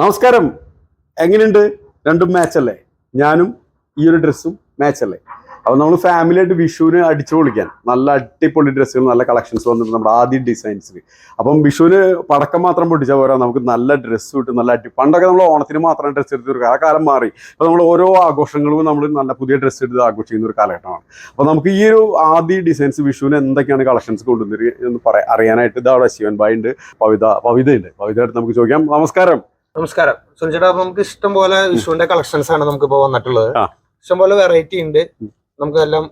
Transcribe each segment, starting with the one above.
നമസ്കാരം. എങ്ങനെയുണ്ട്? രണ്ടും മാച്ച് അല്ലേ? ഞാനും ഈ ഒരു ഡ്രസ്സും മാച്ച് അല്ലേ? അപ്പോൾ നമ്മൾ ഫാമിലിയായിട്ട് വിഷുവിന് അടിച്ചു പൊളിക്കാൻ. നല്ല അടിപൊളി ഡ്രസ്സുകൾ നല്ല കളക്ഷൻസ് വന്നിട്ട് നമ്മുടെ ആദ്യ ഡിസൈൻസിൽ അപ്പം വിഷുവിന് പടക്കം മാത്രം പൊട്ടിച്ചാൽ പോരാ. നമുക്ക് നല്ല ഡ്രസ്സ് കിട്ടും നല്ല അടി പണ്ടൊക്കെ നമ്മൾ ഓണത്തിന് മാത്രം ഡ്രസ്സ് എടുത്ത് തീർക്കുക ആ കാലം മാറി. അപ്പോൾ നമ്മൾ ഓരോ ആഘോഷങ്ങളും നമ്മൾ നല്ല പുതിയ ഡ്രസ്സ് എടുത്ത് ആഘോഷിക്കുന്ന ഒരു കാലഘട്ടമാണ്. അപ്പോൾ നമുക്ക് ഈ ഒരു ആദ്യ ഡിസൈൻസ് വിഷുവിന് എന്തൊക്കെയാണ് കളക്ഷൻസ് കൊണ്ടുവന്നിരിക്കുന്നത് എന്ന് പറയാൻ അറിയാനായിട്ട് ഇതവിടെ ശിവൻ ഭായി ഉണ്ട് പവിത പവിത ഉണ്ട് പവിത അടുത്ത് നമുക്ക് ചോദിക്കാം. നമസ്കാരം. നമസ്കാരം. സുനിച്ചേട്ടാ അപ്പൊ നമുക്ക് ഇഷ്ടം പോലെ വിഷുവിന്റെ കളക്ഷൻസ് ആണ് നമുക്ക് ഇപ്പൊ വന്നിട്ടുള്ളത്. ഇഷ്ടം പോലെ വെറൈറ്റി ഉണ്ട്. നമുക്ക് എല്ലാം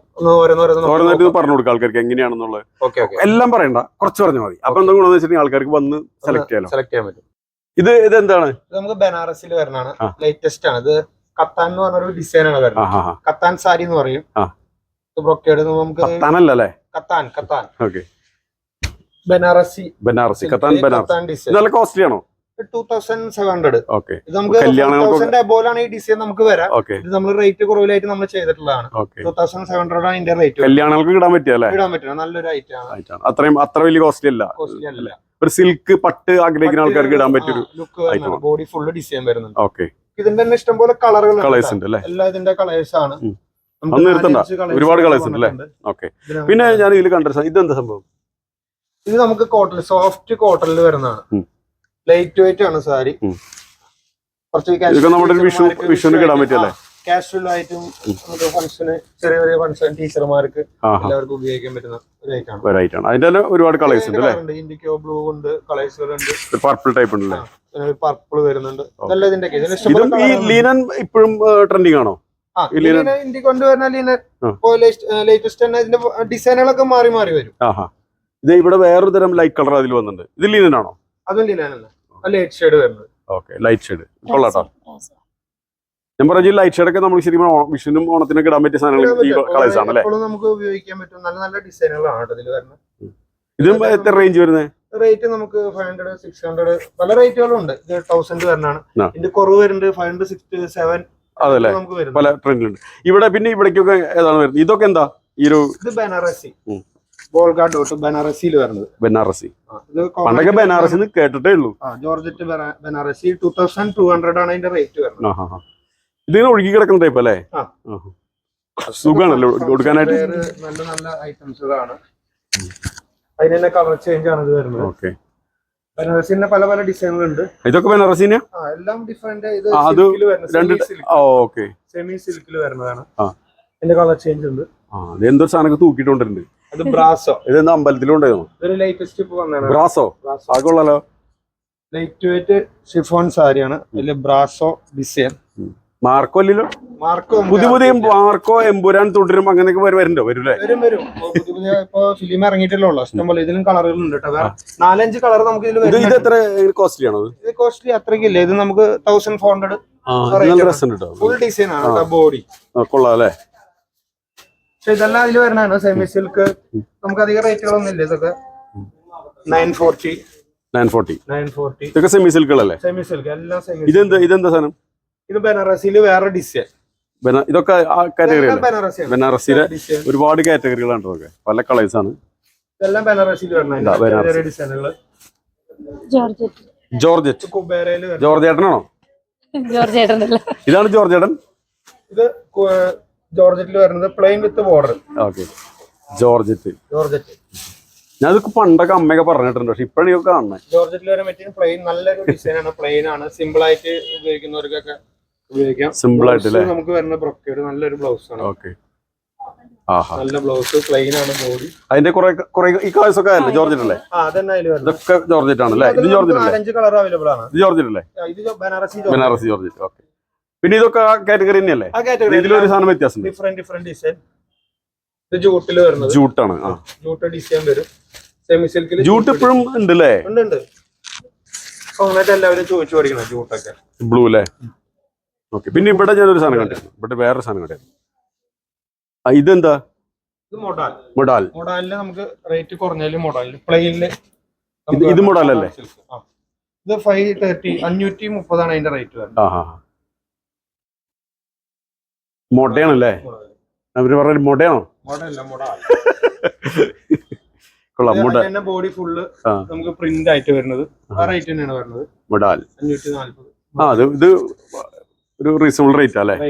ഓരോന്നായിട്ട് പറഞ്ഞു കൊടുക്കുക ആൾക്കാർക്ക് എങ്ങനെയാണെന്നുള്ളത്. Okay okay. എല്ലാം പറയണ്ട. കുറച്ച് പറഞ്ഞു മതി. അപ്പൊ എന്താ ഗുണമെന്ന് വെച്ചിട്ടുണ്ടെങ്കിൽ ആൾക്കാർക്ക് വന്ന് സെലക്ട് ചെയ്യാം സെലക്ട് ചെയ്യാൻ പറ്റും. ഇത് ഇത് എന്താണ് നമുക്ക് ബനാറസിൽ വരുന്നതാണ്. ആ. ലേറ്റസ്റ്റ് ആണ്. ഇത് കത്താൻ എന്ന് പറഞ്ഞ ഒരു ഡിസൈൻ ആണ് വരുന്നത്. കത്താൻ സാരി എന്ന് പറയും. ആ. ബ്രൊക്കേഡ് നമുക്ക് കത്താനല്ല അല്ലേ കത്താൻ. കത്താൻ ബനാറസി ബനാറസി കത്താൻ ബനാറസി. നല്ല കോസ്റ്റ്ലി ആണോ? Two thousand seven hundred okay ഇത് നമുക്ക് കല്യാണങ്ങൾക്കൊക്കെ- തൗസൻഡ് അബോലാണ് ഈ ഡിസൈൻ നമുക്ക് വരാം. ഇത് നമ്മൾ റേറ്റ് കുറവിലായിട്ട് നമ്മൾ ചെയ്തിട്ടുള്ളതാണ്. ടൂ തൗസൻഡ് സെവൻ ഹൺഡ്രഡ് ആണ് ഇതിന്റെ റേറ്റ് കല്യാണങ്ങൾക്ക് ഇടാൻ പറ്റിയ അല്ലേ? ഇടാൻ പറ്റുന്ന നല്ലൊരു ഐറ്റം ആണ്. അത്രയും അത്ര വലിയ കോസ്റ്റ്ലി അല്ല. കോസ്റ്റ്ലി അല്ല. ഒരു സിൽക്ക് പട്ട് ആഗ്രഹിക്കുന്ന ആൾക്കാർക്ക് ഇടാൻ പറ്റിയൊരു ലുക്ക്. ബോഡി ഫുള്ള് ഡിസൈൻ വരുന്നുണ്ട്. ഓക്കെ ഇതിന്റെ തന്നെ ഇഷ്ടംപോലെ കളറുകൾ കളേഴ്സ് ഉണ്ട് അല്ലേ? എല്ലാ ഇതിന്റെ കളേഴ്സ് ആണ്. നമുക്ക് അന്ന് നിർത്തണ്ട. ഒരുപാട് കളേഴ്സ് ഉണ്ട് അല്ലേ? ഓക്കെ പിന്നെ ഞാൻ ഇതിൽ കണ്ട ഇതെന്താ സംഭവം? ഇത് നമുക്ക് കോട്ടൺ സോഫ്റ്റ് കോട്ടണിൽ വരുന്നതാണ്. ലൈറ്റ് വെയിറ്റ് ആണ് സാരി. കുറച്ച് നമ്മുടെ വിഷു വിഷുവിന് ഇടാൻ പറ്റിയല്ലേ? കാഷ്വൽ ആയിട്ടും നമുക്ക് ഫംഗ്ഷന് ചെറിയ ചെറിയ ഫംഗ്ഷൻ ടീച്ചർമാർക്ക് എല്ലാവർക്കും ഉപയോഗിക്കാൻ പറ്റുന്ന ഒരു ഐറ്റാണ് അതിന്റെ തന്നെ ഒരുപാട് കളേഴ്സ് ഉണ്ട് അല്ലേ? ഇൻഡിക്കോ ബ്ലൂ ഉണ്ട് കളേഴ്സുകൾ ഉണ്ട്. പർപ്പിൾ ടൈപ്പ് ഉണ്ടല്ലേ? പർപ്പിൾ വരുന്നുണ്ട്. Okay. ഇതിന്റെ ഇതിന് ഇതും ഈ ലീനൻ ഇപ്പോഴും ട്രെൻഡിങ് ആണോ? ഇന്ത്യ കൊണ്ടുവരുന്ന ലീനൻ. ലേറ്റസ്റ്റ് തന്നെ ഇതിന്റെ ഡിസൈനുകളൊക്കെ മാറി മാറി വരും. ഇത് ഇവിടെ വേറൊരു തരം ലൈറ്റ് കളർ അതിൽ വന്നിട്ടുണ്ട്. ഇത് ലീനൻ ആണോ? അതും ലീനാനല്ല ലൈറ്റ് ഷെയ്ഡ് വരുന്നത്. ഓക്കെ ലൈറ്റ് ഷെയ്ഡ് കൊള്ളാട്ടോ. ഞാൻ പറഞ്ഞ ലൈറ്റ് ഷെയ്ഡ് ഒക്കെ നമുക്ക് ശരിക്കും വിഷുവിനും ഓണത്തിനൊക്കെ ഇടാൻ പറ്റിയ സാധനങ്ങൾ ഈ കളേഴ്സ് ആണ് അല്ലേ നമുക്ക് ഉപയോഗിക്കാൻ പറ്റും. നല്ല നല്ല ഡിസൈനുകളാണ് കേട്ടോ ഇതിൽ വരുന്നത്. ഇതും എത്ര റേഞ്ച് വരുന്നത് റേറ്റ് നമുക്ക് ഫൈവ് ഹൺഡ്രഡ് സിക്സ് ഹൺഡ്രഡ് പല റേറ്റുകളും ഉണ്ട്. ഇത് തൗസൻഡ് വരുന്നതാണ് ഇതിന്റെ കുറവ് വരുന്നുണ്ട് ഫൈവ് ഹൺഡ്രഡ് സിക്സ് സെവൻ അതല്ലേ. പല ട്രെൻഡിലുണ്ട് ഇവിടെ പിന്നെ ഇവിടേക്കൊക്കെ ഏതാണ് വരുന്നത്? ഇതൊക്കെ എന്താ? ഈ ഒരു ഇത് ബനാറസി. ബോൾഗാ ഡോട്ട് ബനാറസിയിൽ വരുന്നത് ബനാറസി. പണ്ടൊക്കെ ബനാറസി എന്ന് കേട്ടിട്ടേ ഉള്ളൂ. Georgette ബനാ- Banarasi two thousand two hundred ആണ് അതിന്റെ റേറ്റ് വരുന്നത്. ഇതിങ്ങനെ ഒഴുകി കിടക്കുന്ന ടൈപ്പ് അല്ലേ. സുഖാണല്ലോ കൊടുക്കാനായിട്ട്. നല്ല നല്ല ഐറ്റംസുകളാണ് അതിന് തന്നെ കളർ ചേഞ്ച് ആണ് ഇത് വരുന്നത്. ഓക്കെ. ബനാറസിന്റെ പല പല ഡിസൈനുകൾ ഉണ്ട് ഇതൊക്കെ ബനാറസിന് എല്ലാം ഡിഫറെന്റ് ഇത് രണ്ട് സിൽക്കിൽ വരുന്നത് ഓക്കെ. സെമി സിൽക്കിൽ വരുന്നതാണ്. ആ. ഇതിന്റെ കളർ ചേഞ്ച് ഉണ്ട്. ആ അത് എന്തോ സാധനമൊക്കെ തൂക്കിട്ടുണ്ടായിരുന്നു അത് ബ്രാസോ. ഇതെന്താ അമ്പലത്തിലുണ്ടായിരുന്നു? ഇതൊരു ലേറ്റസ്റ്റ് ഇപ്പൊ വന്നതാണ്. ബ്രാസോ? അത് കൊള്ളാലോ. ലൈറ്റ് വെയിറ്റ് ഷിഫോൺ സാരിയാണ് ഇതിൽ ബ്രാസോ ഡിസൈൻ. മാർക്കോ അല്ലല്ലോ മാർക്കോ പുതിയ പുതിയ മാർക്കോ എമ്പുരാൻ തുടരും അങ്ങനെയൊക്കെ വരും വരുന്നുണ്ടോ? വരൂലേ വരും വരും. പുതിയ പുതിയ ഇപ്പൊ ഫിലിം ഇറങ്ങിയിട്ടല്ലോ ഇഷ്ടംപോലെ ഇതിലും കളറുകൾ ഉണ്ട് കേട്ടോ. നാലഞ്ച് കളർ നമുക്ക് ഇതിൽ ഇത് ഇത് എത്ര കോസ്റ്റ്ലി ആണോ ഇത് ഇത് കോസ്റ്റ്ലി അത്രയ്ക്കില്ല ഇത് നമുക്ക് തൗസൻഡ് ഫോർ ഹൺഡ്രഡ് ഇത് ഫുൾ ഡിസൈൻ ആണ്. ബോഡി കൊള്ളാം അല്ലേ? പക്ഷെ ഇതെല്ലാം അതിൽ വരണാണ്. സെമി സിൽക്ക് നമുക്ക് അധികം റേറ്റുകളൊന്നും ഇല്ല ഇതൊക്കെ. Nine forty nine forty nine forty ഇതൊക്കെ സെമി സിൽക്കുകളല്ലേ സെമി സിൽക്ക് എല്ലാം സെമി ഇതെന്താ ഇതെന്താ സാധനം? ഇത് ബനാറസിയിൽ വേറെ ഡിസൈൻ ബന- ഇതൊക്കെ ആ കാറ്റഗറി അല്ലേ? ബനാറസിയാണ് ബനാറസിയിലെ ഒരുപാട് കാറ്റഗറികളാണ് ഇതൊക്കെ. പല കളേഴ്സ് ആണ്. ഇതെല്ലാം ബനാറസിയിൽ ബനാറസി. ഡിസൈനുകൾ ജോർജറ്റ് ജോർജ്. ഏട്ടനാണോ ജോർജ് ഏട്ടൻ ഇതാണ് ജോർജ് ഏട്ടൻ ഇത് ജോർജറ്റിൽ വരുന്നത് plain with border okay georgette. Georgette. ഞാൻ പണ്ടൊക്കെ അമ്മയൊക്കെ പറഞ്ഞിട്ടുണ്ട് പക്ഷെ ഇപ്പോഴാണ് ഇതൊക്കെ കാണുന്നത് ജോർജറ്റിൽ വരാൻ പറ്റിയ പ്ലെയിൻ നല്ലൊരു ഡിസൈൻ ആണ്. പ്ലെയിൻ ആണ്. സിമ്പിൾ ആയിട്ട് ഉപയോഗിക്കുന്നവർക്കൊക്കെ ഉപയോഗിക്കാം. സിമ്പിൾ ആയിട്ട് നമുക്ക് വരുന്ന ബ്രൊക്കേഡ് നല്ലൊരു ബ്ലൗസ് ആണ്. ഓക്കെ നല്ല ബ്ലൗസ് പ്ലെയിൻ ആണ് ബോഡി അതിന്റെ കുറെ കുറെ ഈ കളേഴ്സ് ഒക്കെ അല്ലേ? ജോർജറ്റ് അല്ലേ ഇതൊക്കെ ജോർജറ്റ് ആണല്ലേ ഇത് ജോർജറ്റ് അല്ലേ കളർ അവൈലബിൾ ആണ്. ഇത് ജോർജറ്റ് അല്ലേ ഇത് ബനാറസി ബനാറസി ജോർജറ്റ് ഓക്കെ പിന്നെ ഇതൊക്കെ ആ കാറ്റഗറി തന്നെയല്ലേ? ഇതിലൊരു സാധനം വ്യത്യാസം ഡിഫറെന്റ് ഡിഫറെന്റ് ഡിസൈൻ ഇത് ജൂട്ടിൽ വരുന്നത്. ജൂട്ടാണ് ജൂട്ട് ഡിസൈൻ വരും. സെമി സിൽക്കിൽ ജൂട്ട് ഇപ്പോഴും ഉണ്ട് അല്ലേ ഉണ്ട് ഉണ്ട്. നന്നായിട്ട് എല്ലാവരും ചോദിച്ചു പഠിക്കണം ജൂട്ടൊക്കെ. ബ്ലൂ അല്ലേ ഓക്കെ പിന്നെ ഇവിടെ ഞാനൊരു സാധനം കണ്ടിരുന്നു. ഇവിടെ വേറൊരു സാധനം കണ്ടിരുന്നു. ആ ഇതെന്താ? ഇത് മൊഡാൽ മൊഡാലിൽ നമുക്ക് റേറ്റ് കുറഞ്ഞാലും മൊഡാലിൽ പ്ലെയിനിൽ ഇത് മൊഡാലല്ലേ? ഇത് ഫൈവ് തേർട്ടി അഞ്ഞൂറ്റി മുപ്പതാണ് അതിന്റെ റേറ്റ് വരുന്നത്. മൊടയാണല്ലേ? അവർ പറഞ്ഞ മൊടയാണോ? കൊള്ളാം മുട. ബോഡി ഫുള്ള് നമുക്ക് പ്രിന്റ് ആയിട്ട് വരുന്നത്. ആ റേറ്റ് തന്നെയാണ് വരുന്നത്. മുടാൽ അഞ്ഞൂറ്റി നാല്പത് ആ അത് ഇത് ഒരു റീസണബിൾ റേറ്റ് അല്ലേ ആണ്.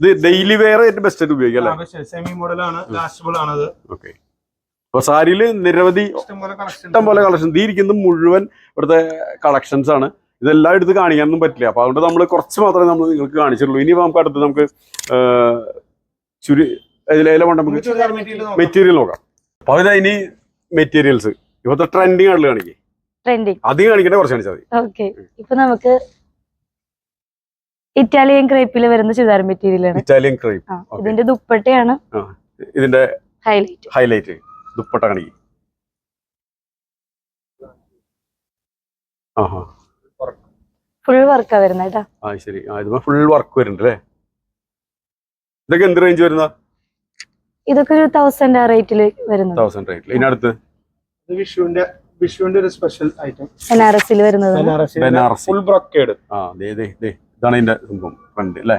ഇത് ഡെയിലി വെയർ ഏറ്റവും ബെസ്റ്റ് ആയിട്ട് ഉപയോഗിക്കാം അല്ലേ? സെമി മോഡലാണ് ലാസ്റ്റബിൾ ആണത് ഓക്കെ അപ്പൊ സാരിയിൽ നിരവധി ഇഷ്ടംപോലെ കളക്ഷൻ ഇഷ്ടം പോലെ കളക്ഷൻ ഈ ഇരിക്കുന്നത് മുഴുവൻ ഇവിടുത്തെ കളക്ഷൻസ് ആണ്. ഇതെല്ലാം എടുത്ത് കാണിക്കാനൊന്നും പറ്റില്ല. അപ്പോൾ അതുകൊണ്ട് നമ്മൾ കുറച്ച് മാത്രമേ നമ്മൾ നിങ്ങൾക്ക് കാണിച്ചിട്ടുള്ളൂ. ഇനി നമുക്ക് അടുത്ത് നമുക്ക് ചുരു ഇതിലേല കൊണ്ട് നമുക്ക് മെറ്റീരിയൽ നോക്കാം. അപ്പൊ ഇതാ ഇനി മെറ്റീരിയൽസ്. ഇപ്പോഴത്തെ ട്രെൻഡിങ് ആണല്ലോ കാണിക്കേ. ട്രെൻഡിങ്. അധികം കാണിക്കട്ടെ കുറച്ച് കാണിച്ചാൽ മതി. ഓക്കെ. ഇപ്പൊ നമുക്ക് ഇറ്റാലിയൻ ക്രേപ്പിൽ വരുന്ന ചുരിദാർ മെറ്റീരിയൽ ആണ്. Italian crepe. ഇതിന്റെ ദുപ്പട്ടയാണ് ഇതിന്റെ ഹൈലൈറ്റ്. ഹൈലൈറ്റ്. ദുപ്പട്ട കാണിക്കും. ആഹാ. ഫുൾ വർക്കാ വരുന്നത് കേട്ടാ ആ ശരി. ആ ഇത് ഫുൾ വർക്ക് വരുന്നുണ്ട് അല്ലേ ഇതൊക്കെ എന്ത് റേഞ്ച് വരുന്ന? ഇതൊക്കെ ഒരു തൗസൻഡ് ആ റേറ്റിൽ വരുന്നത്. തൗസൻഡ് റേറ്റിൽ ഇതിനടുത്ത് വിഷുവിന്റെ വിഷുവിന്റെ ഒരു സ്പെഷ്യൽ ഐറ്റം ബനാറസിൽ വരുന്നത്. ബനാറസി. ഫുൾ ബ്രൊക്കേഡ് ആ ദേ ദേ ദേ. ഇതാണ് ഇതിന്റെ സംഭവം. ഫ്രണ്ട് അല്ലേ?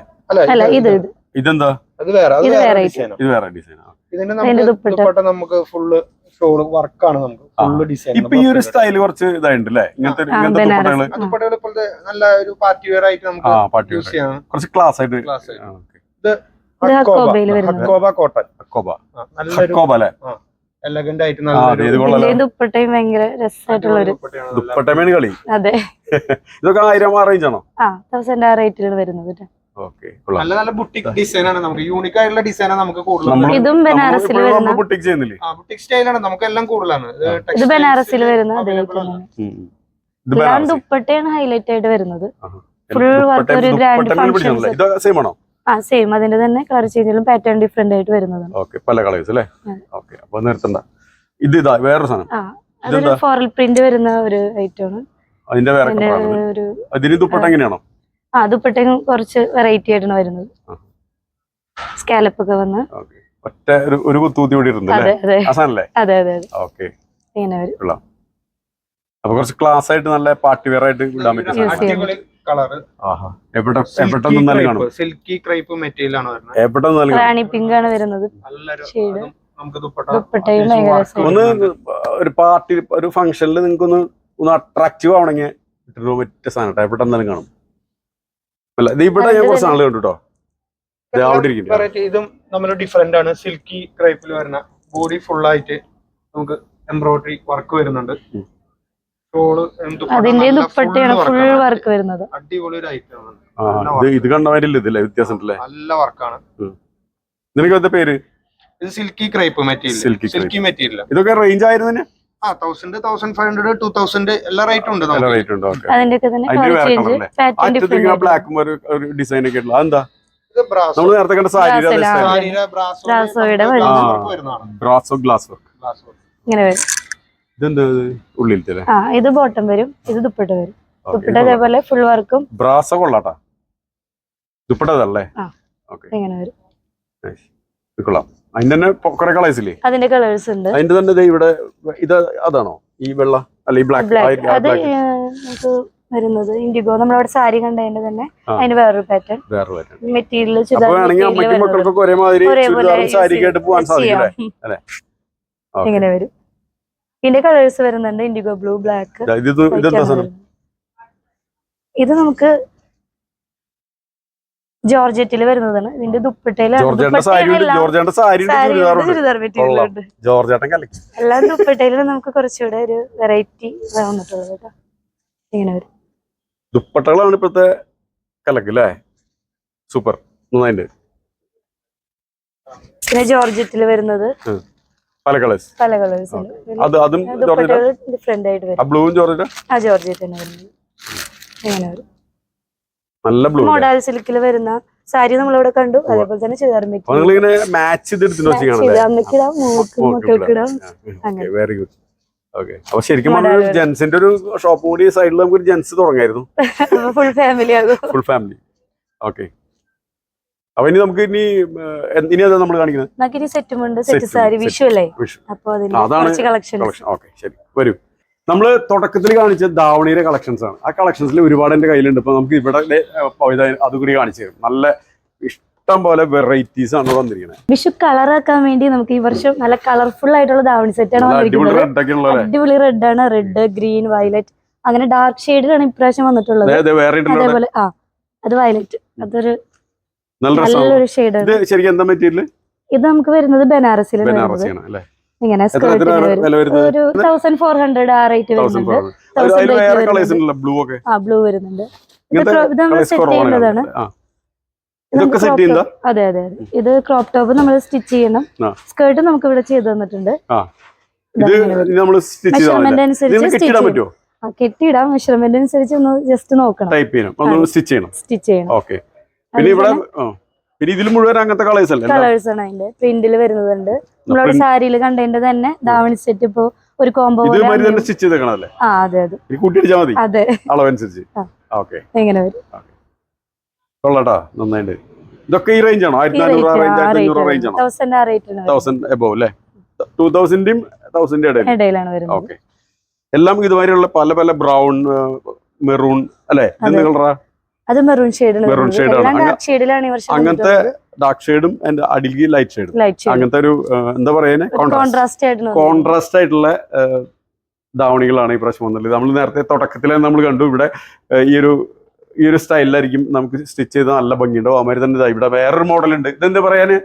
അല്ല ഇത് ഇത് ഇതെന്താ? അത് വേറെ അത് ഇത് വേറെ വേറെ ഇത് വേറെ ഇതിന്റെ അതിന്റെ നമുക്ക് ദുപ്പട്ട. ദുപ്പട്ട നമുക്ക് ഫുള്ള് ഷോൾ വർക്കാണ് നമുക്ക്. ഫുള്ള് ഡിസൈൻ ഇപ്പൊ ഈ ഒരു സ്റ്റൈൽ കുറച്ച് ഇതായിട്ടുണ്ട് അല്ലേ? ഇങ്ങനത്തെ ഇങ്ങനത്തെ. ദുപ്പട്ടകൾ ഇപ്പോഴത്തെ നല്ല ഒരു പാർട്ടി വെയർ ആയിട്ട് നമുക്ക് യൂസ് ചെയ്യാം. കുറച്ച് ക്ലാസ് ആയിട്ട്. ഇത്. ഹക്കോബ കോട്ടൺ ഹക്കോബ നല്ലൊരു ഹക്കോബ അല്ലേ? എലഗന്റ് ആയിട്ട് നല്ല ദുപ്പട്ടയും ഭയങ്കര രസമായിട്ടുള്ള ഒരു കളി അതെ. ഇതൊക്കെ ആയിരം ആ റേഞ്ച് ആണോ? ആ തൗസൻഡ് ആ റേറ്റിലാണ് വരുന്നത് നല്ല നല്ല ബുട്ടിക് ഡിസൈൻ ആണ് നമുക്ക് യൂണിക് ആയിട്ടുള്ള ഡിസൈൻ ആണ് നമുക്ക് കൂടുതൽ ഇതും ബനാറസിൽ വരുന്ന ബുട്ടിക് ചെയ്യുന്നില്ലേ? ബുട്ടിക് സ്റ്റൈലാണ്. നമുക്ക് എല്ലാം കൂടുതലാണ് ഇത് ആ. ബനാറസിൽ വരുന്ന ഇതാണ് ദുപ്പട്ടയാണ് ഹൈലൈറ്റ് ആയിട്ട് വരുന്നത്. ഒരു ഗ്രാൻഡ് സെയിം ആണോ? ആ സെയിം അതിന്റെ തന്നെ കളർ ചേഞ്ചിലും പാറ്റേൺ ഡിഫറെന്റ് ആയിട്ട് വരുന്നതാണ്. ഓക്കെ പല കളേഴ്സ് അല്ലേ? ഉം. ഓക്കെ അപ്പൊ നിർത്തണ്ട. ഇത് ഇതാ വേറൊരു സാധനം. ആ അതൊരു? ഫോറൽ പ്രിന്റ് വരുന്ന ഒരു ഐറ്റം ആണ്. അതിന്റെ വേറെ ഒരു അതിന് ദുപ്പട്ട എങ്ങനെയാണോ? ആ ദുപ്പട്ടയും കുറച്ച് വെറൈറ്റി ആയിട്ടാണ് വരുന്നത്. സ്കാലപ്പ് ഒക്കെ വന്ന്. ഓക്കെ ഒറ്റ ഒരു ഒരു കുത്തൂത്തി കൂടി ഇരുന്നു അല്ലേ? അതെ അതെ. അതെ അതെ ഓക്കെ ഇങ്ങനെ വരും. അപ്പൊ കുറച്ച് ക്ലാസ് ആയിട്ട് നല്ല പാർട്ടി വെയർ ആയിട്ട് ഇടാൻ പറ്റും. സിൽക്കി ക്രൈപ്പ് മെറ്റീരിയൽ ആണ് റാണി പിങ്ക് ആണ് വരുന്നത്. ഒന്ന്. ഒരു പാർട്ടി ഒരു ഫംഗ്ഷനിൽ നിങ്ങൾക്ക് ഒന്ന് ഒന്ന് അട്രാക്റ്റീവ് ആവണമെങ്കിൽ മറ്റേ സാധനം എവിടെ നിന്നാലും കാണും? അല്ല ഇത് ഇവിടെ ഞാൻ കുറച്ച് നാളെ കണ്ടു കേട്ടോ. ദേ അവിടെ ഇരിക്കുന്നു. വെറൈറ്റി ഇതും നമ്മൾ ഡിഫറെന്റ് ആണ്. സിൽക്കി ക്രൈപ്പിൽ വരുന്ന ബോഡി ഫുൾ ആയിട്ട് നമുക്ക് എംബ്രോയിഡറി വർക്ക് വരുന്നുണ്ട്. അതിന്റെ ദുപ്പട്ടയാണ് ഫുൾ വർക്ക് വരുന്നത്. അടിപൊളി ഒരു ഐറ്റം ആണ്. ഇത് ഇത് കണ്ട മാതിരില്ല ഇതില്ലേ വ്യത്യാസം നല്ല വർക്കാണ് നിനക്ക് എന്താ പേര്? ഇത് silky crepe material silky material ഇതൊക്കെ റേഞ്ച് ആയിരുന്നു ആ thousand thousand five hundred two thousand എല്ലാ റേറ്റും ഉണ്ട് റേറ്റ് ഓക്കെ അതിന്റെ വേറെ ബ്ലാക്കും ഒരു ഡിസൈൻ ഒക്കെ അതെന്താ? നമ്മൾ നേരത്തെ കണ്ട സാരി ബ്രാസോ ഗ്ലാസ് വർക്ക് ഗ്ലാസ് വർക്ക് ഇങ്ങനെ വരും. ഇതെന്താ? ഉള്ളിലത്തെ ആ ഇത് ബോട്ടം വരും ഇത് ദുപ്പട്ട വരും. ദുപ്പട്ട അതേപോലെ ഫുൾ വർക്കും ബ്രാസോ കൊള്ളാട്ടാ ദുപ്പട്ടതല്ലേ ആ. ഓക്കെ ഇങ്ങനെ വരും. കൊള്ളാം. അതിന്റെ തന്നെ കുറെ കളേഴ്സ് ഇല്ലേ? അതിന്റെ കളേഴ്സ് ഉണ്ട്. അതിന്റെ തന്നെ ദേ ഇവിടെ ഇത് അതാണോ? ഈ വെള്ള അല്ല ഈ ബ്ലാക്ക് അത് നമുക്ക് വരുന്നത് ഇൻഡിഗോ നമ്മളവിടെ സാരി കണ്ടതിന്റെ തന്നെ അതിന് വേറൊരു പാറ്റേൺ വേറെ പാറ്റേൺ മെറ്റീരിയൽ അമ്മയ്ക്കും മക്കൾക്കൊക്കെ ഒരേമാതിരി സാരി കേട്ട് പോകാൻ സാധിക്കും? ഇങ്ങനെ വരും. ഇതിന്റെ കളേഴ്സ് വരുന്നുണ്ട്. ഇൻഡിഗോ ബ്ലൂ ബ്ലാക്ക് ഇത് നമുക്ക് ജോർജറ്റിൽ വരുന്നതാണ് ഇതിന്റെ ദുപ്പട്ടയിലാണ് ജോർജേട്ടന്റെ സാരി ഉണ്ട് ജോർജേട്ടന്റെ സാരി ഉണ്ട് സാരി ചുരിദാറുണ്ട് ചുരിദാർ മെറ്റീരിയൽ കൊള്ളാം. വരുന്നതാണ്. ഇതിന്റെ കലക്കി എല്ലാം ദുപ്പട്ടയിലും നമുക്ക് കുറച്ചുകൂടെ ഒരു വെറൈറ്റി വന്നിട്ടുള്ളത് കേട്ടോ. ഇങ്ങനെ വരും. ദുപ്പട്ടകളാണ് ഇപ്പോഴത്തെ കലക്ക് അല്ലേ സൂപ്പർ. നന്നായിട്ട് പിന്നെ ജോർജറ്റിൽ വരുന്നത് പല കളേഴ്സ് പല കളേഴ്സ് അത് അതും ജോർജേട്ട ദുപ്പട്ടകൾ ഡിഫറെന്റ് ആയിട്ട് വരും. ബ്ലൂവും ജോർജേട്ട ആ ജോർജറ്റ് തന്നെ വരുന്നത് ഇങ്ങനെ വരും. നല്ല ബ്ലൂ മോഡൽ സിൽക്കിൽ വരുന്ന സാരി നമ്മളിവിടെ കണ്ടു. അതേപോലെ തന്നെ ചുരിദാർ മാച്ച് അമ്മയ്ക്കിടാം മക്കൾക്കിടാം. അങ്ങനെ. വെരി ഗുഡ് ഓക്കെ അപ്പൊ ശരിക്കും. ജെൻസിന്റെ ഒരു ഷോപ്പ് കൂടി സൈഡിൽ നമുക്ക് gents തുടങ്ങായിരുന്നു. Full family full family okay അപ്പൊ ഇനി നമുക്ക് ഇനി ഇനി അതാ നമ്മൾ കാണിക്കുന്നത്? സെറ്റും ഉണ്ട് സെറ്റ് സാരി. വിഷു അല്ലേ. അപ്പൊ അതാണ് കളക്ഷൻ ഓക്കെ ശരി. വരൂ. നമ്മൾ തുടക്കത്തിൽ കാണിച്ച ധാവണിയുടെ കളക്ഷൻസ് ആണ്. ആ കളക്ഷൻസിൽ ഒരുപാട് എന്റെ കയ്യിലുണ്ട്. ഇപ്പം നമുക്ക് ഇവിടെ അതുകൂടി കാണിച്ചു തരും. നല്ല ഇഷ്ടം പോലെ വെറൈറ്റീസ് ആണ് വന്നിരിക്കുന്നത് വിഷു കളർ ആക്കാൻ വേണ്ടി നമുക്ക് ഈ വർഷം നല്ല കളർഫുൾ ആയിട്ടുള്ള ധാവണി സെറ്റ് ആണ് അടിപൊളി റെഡ് ആണ്. റെഡ് ഗ്രീൻ വയലറ്റ് അങ്ങനെ ഡാർക്ക് ഷെയ്ഡിലാണ് ഇപ്രാവശ്യം വന്നിട്ടുള്ളത്. അതേപോലെ ആ അത് വയലറ്റ് അതൊരു നല്ലൊരു ഷെയ്ഡ് ഇത് ശരിക്കും എന്താ മെറ്റീരിയൽ ഇത് നമുക്ക് വരുന്നത് ബനാറസിൽ ബനാറസിയാണ് അല്ലേ? ഇങ്ങനെ ഒരു തൗസൻഡ് ഫോർ ഹൺഡ്രഡ് ആ റേറ്റ് വരുന്നുണ്ട്. ബ്ലൂ ഒക്കെ. ആ ബ്ലൂ വരുന്നുണ്ട്. ഇത് ഇങ്ങനത്തെ നമ്മൾ സെറ്റ് ഇതൊക്കെ അതെ അതെ ഇത് ക്രോപ്പ് ടോപ്പ് നമ്മൾ സ്റ്റിച്ച് ചെയ്യണം. സ്കേർട്ട് നമുക്ക് ഇവിടെ ചെയ്ത് തന്നിട്ടുണ്ട്. മെഷർമെന്റ് ചെയ്താൽ അനുസരിച്ച് സ്റ്റിച്ച് പറ്റുമോ? കെട്ടിയിടാം. മെഷർമെന്റ് അനുസരിച്ച് ഒന്ന് ജസ്റ്റ് നോക്കണം. ടൈപ്പ് ചെയ്യണം. സ്റ്റിച്ച് ചെയ്യണം. സ്റ്റിച്ച് ചെയ്യണം. ഓക്കെ പിന്നെ ഇവിടെ പിന്നെ ഇതിൽ മുഴുവൻ അങ്ങനത്തെ കളേഴ്സ് അല്ലേ? കളേഴ്സ് ആണ് അതിന്റെ പ്രിന്റിൽ വരുന്നുണ്ട് print- സാരിയിൽ കണ്ടതിന്റെ തന്നെ ദാവണി സെറ്റ് ഇപ്പോ ഒരു കോംബോ ഇത് പോലെ മാതിരി തന്നെ സ്റ്റിച്ച് ചെയ്തേക്കണല്ലേ ആ അതെ അതെ. കൂട്ടിയിടിച്ചാൽ മതി. അതെ. അളവനുസരിച്ച്. ആ. ഓക്കെ. എങ്ങനെ വരും? കൊള്ളാട്ടാ നന്നായിട്ട്. ഇതൊക്കെ ഈ റേഞ്ച് ആണോ? ആയിരത്തി നാനൂറ് റേഞ്ച് ആയിരത്തി അഞ്ഞൂറ് റേഞ്ച് ആണോ. തൗസൻഡ് ആ റേറ്റ് തൗസൻഡ് എബോ അല്ലേ? ടൂ തൗസൻഡിയും തൗസൻഡ് ഇടയിൽ. ഇടയിലാണ് ഓക്കെ. എല്ലാം ഇതുമാതിരിയുള്ള പല പല ബ്രൗൺ മെറൂൺ അല്ലേ. എന്ത് കളറാ അത് മെറൂൺ ഷെയ്ഡിലാണ് ഈ വർഷം അങ്ങനത്തെ ഡാർക്ക് ഷെയ്ഡും ആൻഡ് അടിയിൽ ലൈറ്റ് ഷെയ്ഡും അങ്ങനത്തെ ഒരു എന്താ പറയുന്നത് കോൺട്രാസ്റ്റ് കോൺട്രാസ്റ്റ് ആയിട്ടുള്ള ധാവണികളാണ് ഈ പ്രാവശ്യം വന്നത് നമ്മൾ നേരത്തെ തുടക്കത്തിൽ നമ്മൾ കണ്ടു. ഇവിടെ ഈ ഒരു ഈ ഒരു സ്റ്റൈലിലായിരിക്കും നമുക്ക് സ്റ്റിച്ച് ചെയ്ത് നല്ല ഭംഗിയുണ്ടാവും. അമാതിരി തന്നെ ഇവിടെ വേറൊരു മോഡൽ ഉണ്ട്. ഇതെന്താ പറയാന്?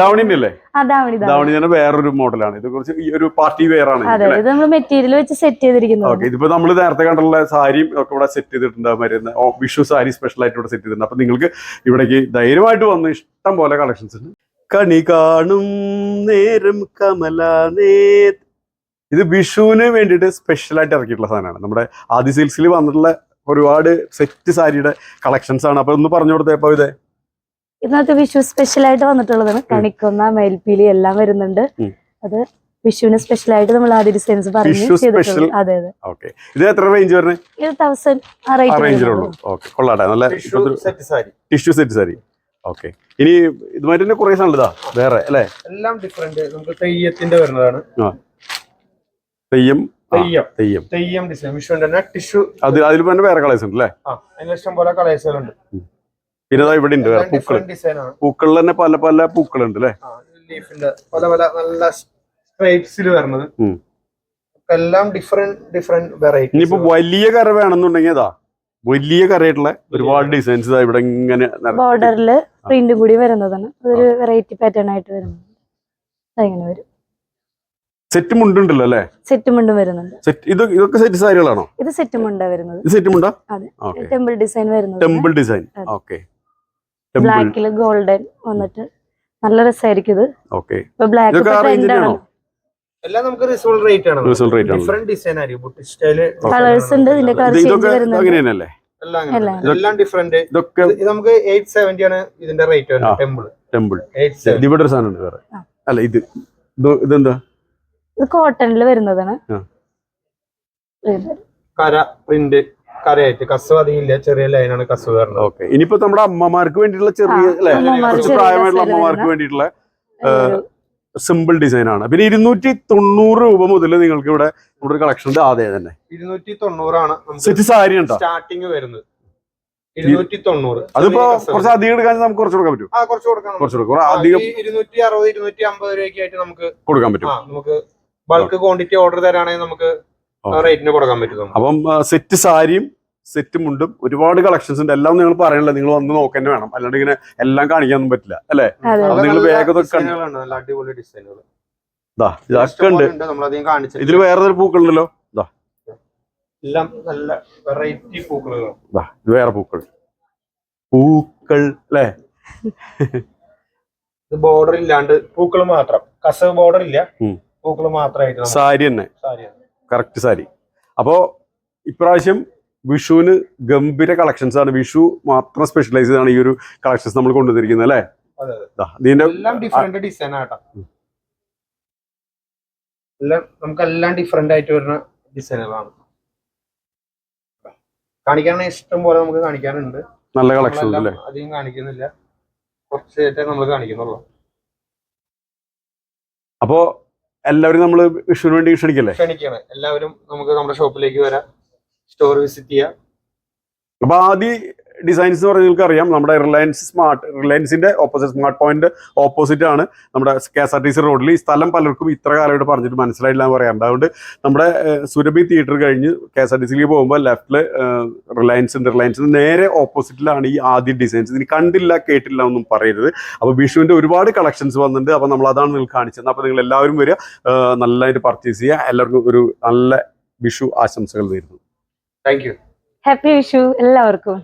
ധാവണിന്റെ അല്ലേ ധാവണി തന്നെ വേറൊരു മോഡലാണ്. ഇത് കുറച്ച് ഈ ഒരു പാർട്ടി വെയർ ആണ് അതെ ഇത് നമ്മൾ മെറ്റീരിയൽ വെച്ച് സെറ്റ് ചെയ്തിരിക്കുന്നത്. ഓക്കെ ഇതിപ്പോ നമ്മൾ നേരത്തെ കണ്ടുള്ള സാരിയും ഒക്കെ ഇവിടെ സെറ്റ് ചെയ്തിട്ടുണ്ട്. വിഷു സാരി സ്പെഷ്യൽ ആയിട്ട് ഇവിടെ സെറ്റ് ചെയ്തിട്ടുണ്ട്. അപ്പൊ നിങ്ങൾക്ക് ഇവിടേക്ക് ധൈര്യമായിട്ട് വന്ന് ഇഷ്ടം പോലെ കളക്ഷൻസ് ഉണ്ട്. കണി കാണും നേരം കമല ഇത് വിഷുവിന് വേണ്ടിയിട്ട് സ്പെഷ്യൽ ആയിട്ട് ഇറക്കിയിട്ടുള്ള സാധനമാണ്. നമ്മുടെ ആദി സെയിൽസിൽ വന്നിട്ടുള്ള ഒരുപാട് സെറ്റ് സാരിയുടെ കളക്ഷൻസ് ആണ്. അപ്പൊ ഒന്ന് പറഞ്ഞു കൊടുത്തേ അപ്പൊ ഇത് ഇന്നത്തെ വിഷു സ്പെഷ്യൽ ആയിട്ട് വന്നിട്ടുള്ളതാണ്. കണിക്കൊന്ന മേൽപ്പീലി എല്ലാം വരുന്നുണ്ട്. അത് വിഷുവിന് സ്പെഷ്യൽ ആയിട്ട് നമ്മൾ ആദ്യ ഡിസൈൻസ് പറഞ്ഞു ചെയ്തിട്ടുണ്ട് അതെ അതെ. ഓക്കെ ഇത് എത്ര റേഞ്ച് വരുന്നത് ഇത് തൗസൻഡ് ആ ആ റേഞ്ചിലുള്ളൂ ഓക്കെ കൊള്ളാട്ടെ. നല്ല set sari. Tissue set sari. Okay ഇനി ഇതുമായിട്ട് തന്നെ കുറേ സാധനം വേറെ അല്ലേ? എല്ലാം ഡിഫറെന്റ് നമുക്ക് തെയ്യത്തിന്റെ വരുന്നതാണ്. തെയ്യം. ആ, തെയ്യം. തെയ്യം. തെയ്യം ഡിസൈൻ വിഷുവിന്റെ തന്നെ ടിഷ്യൂ അത് അതിൽ തന്നെ വേറെ കളേഴ്സ് ഉണ്ട് അല്ലേ ആ അതിന് ഇഷ്ടം പോലെ കളേഴ്സുകളുണ്ട് പിന്നെ ഇവിടെ ഉണ്ട് പൂക്കൾ പൂക്കളിൽ തന്നെ പല പല പൂക്കളുണ്ട് അല്ലേ ആ, ലീഫിന്റെ പല പല നല്ല സ്ട്രൈപ്സിൽ വരുന്നത്. എല്ലാം ഡിഫറെന്റ് ഡിഫറെന്റ് വെറൈറ്റി ഇനിയിപ്പോ വലിയ കറ വേണമെന്നുണ്ടെങ്കിൽ അതാ വലിയ കറയായിട്ടുള്ള ഒരുപാട് ഡിസൈൻസ് ഇവിടെ ഇങ്ങനെ ബോർഡറിൽ പ്രിന്റും കൂടി വരുന്നതാണ്. അതൊരു വെറൈറ്റി പാറ്റേൺ ആയിട്ട് വരുന്നത് അങ്ങനെ വരും. സെറ്റ് മുണ്ടുണ്ടല്ലോ അല്ലേ? സെറ്റ് മുണ്ട് വരുന്നുണ്ട്. സെറ്റ് ഇത് ഇതൊക്കെ സെറ്റ് സാരികളാണോ? ഇത് സെറ്റ് മുണ്ടാ വരുന്നത്. ഇത് സെറ്റ് മുണ്ടാ? അതെ. ഓക്കെ ടെമ്പിൾ ഡിസൈൻ വരുന്നത്. ടെമ്പിൾ ഡിസൈൻ ഓക്കേ ബ്ലാക്കിൽ ഗോൾഡൻ വന്നിട്ട് നല്ല രസമായിരിക്കും ഇത്. ഓക്കെ ബ്ലാക്ക് എല്ലാം നമുക്ക് റിസോൾവ് റേറ്റ് ആണ്. റേറ്റ് ആണ്. ഡിഫറെന്റ് ഡിസൈൻ ആയിരിക്കും ബുട്ടി സ്റ്റൈൽ കളേഴ്സ് ഉണ്ട് ഇതിന്റെ കളർ ചേഞ്ച് ഇതൊക്കെ വരുന്നുണ്ട്. എല്ലാം അങ്ങനെ എല്ലാം. എല്ലാം ഡിഫറെന്റ് ഇതൊക്കെ നമുക്ക് എയ്റ്റ് സെവന്റി ആണ് ഇതിന്റെ റേറ്റ് ആ. വരുന്നത് ടെമ്പിൾ ടെമ്പിൾ എയ്റ്റ് സെവന്റി ഇവിടെ ഒരു സാധനം ഉണ്ട് വേറെ. അല്ല ഇത് ഇത് ഇതെന്താ? ഇത് കോട്ടണിൽ വരുന്നതാണ്. കര പ്രിന്റ് കരയായിട്ട് കസവ് അധികം ഇല്ല ചെറിയ ലൈനാണ് കസവ് വരുന്നത് ഓക്കെ. ഇനിയിപ്പോ നമ്മുടെ അമ്മമാർക്ക് വേണ്ടിയിട്ടുള്ള ചെറിയ അല്ലെ? കുറച്ച് പ്രായമായിട്ടുള്ള അമ്മമാർക്ക് വേണ്ടിയിട്ടുള്ള സിമ്പിൾ ഡിസൈൻ ആണ്. പിന്നെ ഇരുന്നൂറ്റി തൊണ്ണൂറ് രൂപ മുതൽ നിങ്ങൾക്ക് ഇവിടെ നമ്മുടെ ഒരു കളക്ഷൻ ഉണ്ട്. ആദ്യം തന്നെ. ഇരുന്നൂറ്റി തൊണ്ണൂറാണ് നമുക്ക് സെറ്റ് സാരി ഉണ്ടോ? സ്റ്റാർട്ടിങ് വരുന്നത്. ഇരുന്നൂറ്റി തൊണ്ണൂറ്. അതിപ്പോ കുറച്ച് അധികം എടുക്കാൻ നമുക്ക് കുറച്ച് കൊടുക്കാൻ പറ്റും ആ കുറച്ച് കൊടുക്കാം. അധികം ഈ ഇരുന്നൂറ്റി അറുപത് ഇരുന്നൂറ്റി അമ്പത് രൂപയ്ക്ക് ആയിട്ട് നമുക്ക് കൊടുക്കാൻ പറ്റും. ആ നമുക്ക് ബൾക്ക് ക്വാണ്ടിറ്റി ഓർഡർ തരാണെങ്കിൽ നമുക്ക്. റേറ്റിന് കൊടുക്കാൻ പറ്റും അപ്പം സെറ്റ് സാരിയും സെറ്റ് മുണ്ടും ഒരുപാട് കളക്ഷൻസ് ഉണ്ട്. എല്ലാം നിങ്ങൾ പറയണല്ലോ നിങ്ങൾ വന്ന് നോക്കന്നെ വേണം. അല്ലാണ്ട് ഇങ്ങനെ എല്ലാം കാണിക്കാനൊന്നും പറ്റില്ല അല്ലേ? നിങ്ങൾ നല്ല വേഗം ഇതൊക്കെ കണ്ട്- ഡിസൈനുകളുണ്ട്, നല്ല അടിപൊളി ഡിസൈനുകൾ ഉണ്ട്. ഇതിൽ വേറെ പൂക്കളുണ്ടല്ലോ. എല്ലാം നല്ല വെറൈറ്റി വേറെ പൂക്കൾ. പൂക്കൾ അല്ലേ? ഇത് ബോർഡർ ഇല്ലാണ്ട് പൂക്കൾ മാത്രം. കസവ് ബോർഡർ ഇല്ല. പൂക്കൾ മാത്രമായിട്ട് സാരി തന്നെ. സാരിയാണ്. കറക്റ്റ് സാരി. അപ്പോൾ ഇപ്രാവശ്യം വിഷുവിന് ഗംഭീര കളക്ഷൻസ് ആണ്. വിഷു മാത്രം സ്പെഷ്യലൈസ് ചെയ്താണ് ഈ ഒരു കളക്ഷൻസ് നമ്മൾ കൊണ്ടുവന്നിരിക്കുന്നത് അല്ലേ? ഇതിന്റെ ഡിഫറെന്റ് ഡിസൈൻ ആട്ടോ എല്ലാം നമുക്കെല്ലാം ഡിഫറെന്റ് ആയിട്ട് വരുന്ന ഡിസൈനുകളാണ് കാണിക്കാൻ ഇഷ്ടം പോലെ നമുക്ക് കാണിക്കാനുണ്ട്. നല്ല കളക്ഷൻ അധികം കാണിക്കുന്നില്ല. കുറച്ചായിട്ടേ നമ്മൾ കാണിക്കുന്നുള്ളൂ. അപ്പോ എല്ലാവരും നമ്മൾ വിഷുവിന് വേണ്ടി ക്ഷണിക്കല്ലേ? ക്ഷണിക്കാണ്. എല്ലാവരും നമുക്ക് നമ്മുടെ ഷോപ്പിലേക്ക് വരാം. സ്റ്റോർ വിസിറ്റ് ചെയ്യാം. അപ്പൊ ആദ്യം ഡിസൈൻസ് എന്ന് പറഞ്ഞാൽ നിങ്ങൾക്ക് അറിയാം നമ്മുടെ റിലയൻസ് സ്മാർട്ട് റിലയൻസിന്റെ ഓപ്പോസിറ്റ് സ്മാർട്ട് പോയിന്റ് ഓപ്പോസിറ്റ് ആണ് നമ്മുടെ K S R T C റോഡിൽ ഈ സ്ഥലം പലർക്കും ഇത്ര കാലമായിട്ട് പറഞ്ഞിട്ട് മനസ്സിലായില്ല എന്ന് പറയാറുണ്ട്. അതുകൊണ്ട് നമ്മുടെ സുരഭി തിയേറ്റർ കഴിഞ്ഞ് കെ എസ് ആർ ടി സിയിലേക്ക് പോകുമ്പോൾ ലെഫ്റ്റിൽ റിലയൻസ് ഉണ്ട് റിലയൻസിന് നേരെ ഓപ്പോസിറ്റിലാണ് ഈ ആദ്യ ഡിസൈൻസ് ഇനി കണ്ടില്ല കേട്ടില്ല ഒന്നും പറയരുത്. അപ്പോൾ വിഷുവിന്റെ ഒരുപാട് കളക്ഷൻസ് വന്നിട്ടുണ്ട്. അപ്പോൾ നമ്മൾ അതാണ് നിങ്ങൾക്ക് കാണിച്ചത്. അപ്പോൾ നിങ്ങൾ എല്ലാവരും വരിക. നല്ലതായിട്ട് പർച്ചേസ് ചെയ്യുക. എല്ലാവർക്കും ഒരു നല്ല വിഷു ആശംസകൾ നേരുന്നു. താങ്ക് യു ഹാപ്പി വിഷു എല്ലാവർക്കും.